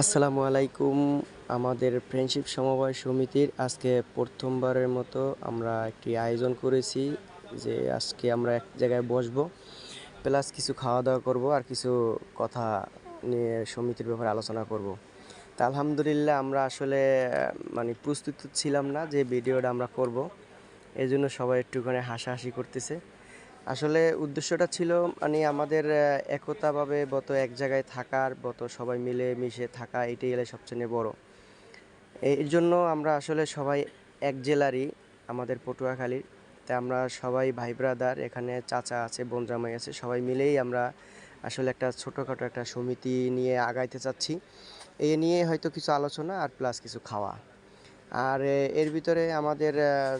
আসসালামু আলাইকুম। আমাদের ফ্রেন্ডশিপ সমবায় সমিতির আজকে প্রথমবারের মতো আমরা একটি আয়োজন করেছি যে আজকে আমরা এক জায়গায় বসবো প্লাস কিছু খাওয়া দাওয়া করব আর কিছু কথা নিয়ে সমিতির ব্যাপারে আলোচনা করব। তা আলহামদুলিল্লাহ আমরা আসলে মানে প্রস্তুত ছিলাম না যে ভিডিওটা আমরা করব। এই জন্য সবাই একটুখানি হাসাহাসি করতেছে। আসলে উদ্দেশ্যটা ছিল মানে আমাদের একতাভাবে বত এক জায়গায় থাকার বত সবাই মিলে মিশে থাকা, এটাই এলে সবচেয়ে বড়। এর জন্য আমরা আসলে সবাই এক জেলারই, আমাদের পটুয়াখালীর। তাই আমরা সবাই ভাই ব্রাদার, এখানে চাচা আছে, বোন জামাই আছে, সবাই মিলেই আমরা আসলে একটা ছোটোখাটো একটা সমিতি নিয়ে আগাইতে চাচ্ছি। এই নিয়ে হয়তো কিছু আলোচনা আর প্লাস কিছু খাওয়া। আর এর ভিতরে আমাদের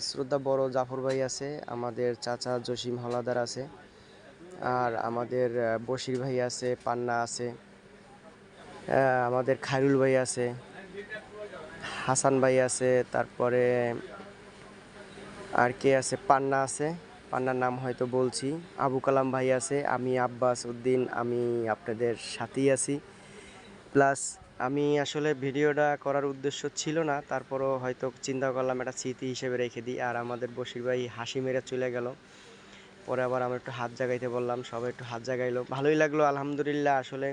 শ্রদ্ধা বড় জাফর ভাই আছে, আমাদের চাচা জসিম হলাদার আছে, আর আমাদের বশির ভাই আছে, পান্না আছে আমাদের খায়রুল ভাই আছে, হাসান ভাই আছে, তারপরে আর কে আছে? পান্না আছে, পান্নার নাম হয়তো বলছি। আবু কালাম ভাই আছে, আমি আব্বাস উদ্দিন, আমি আপনাদের সাথেই আছি। প্লাস আমি আসলে ভিডিওটা করার উদ্দেশ্য ছিল না, তারপরও হয়তো চিন্তা করলাম একটা স্মৃতি হিসেবে রেখে দিই। আর আমাদের বশির ভাই হাসি মেরে চলে গেল। পরে আবার আমরা একটু হাত জাগাইতে বললাম, সবাই একটু হাত জাগাইলো। ভালোই লাগল, আলহামদুলিল্লাহ। আসলে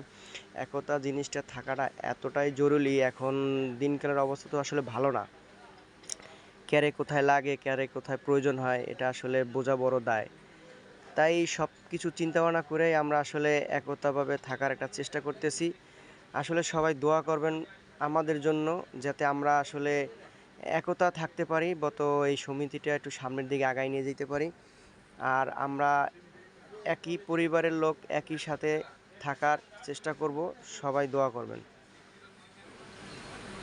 একতা জিনিসটা থাকাটা এতটাই জরুরি, এখন দিনকালের অবস্থা তো আসলে ভালো না। ক্যারে কোথায় লাগে, ক্যারে কোথায় প্রয়োজন হয়, এটা আসলে বোঝা বড় দায়। তাই সব কিছু চিন্তা ভাবনা করেই আমরা আসলে একতাভাবে থাকার একটা চেষ্টা করতেছি। আসলে সবাই দোয়া করবেন আমাদের জন্য যাতে আমরা আসলে একতা থাকতে পারি বত এই সমিতিটা একটু সামনের দিকে আগায় নিয়ে যেতে পারি। আর আমরা একই পরিবারের লোক একই সাথে থাকার চেষ্টা করব, সবাই দোয়া করবেন।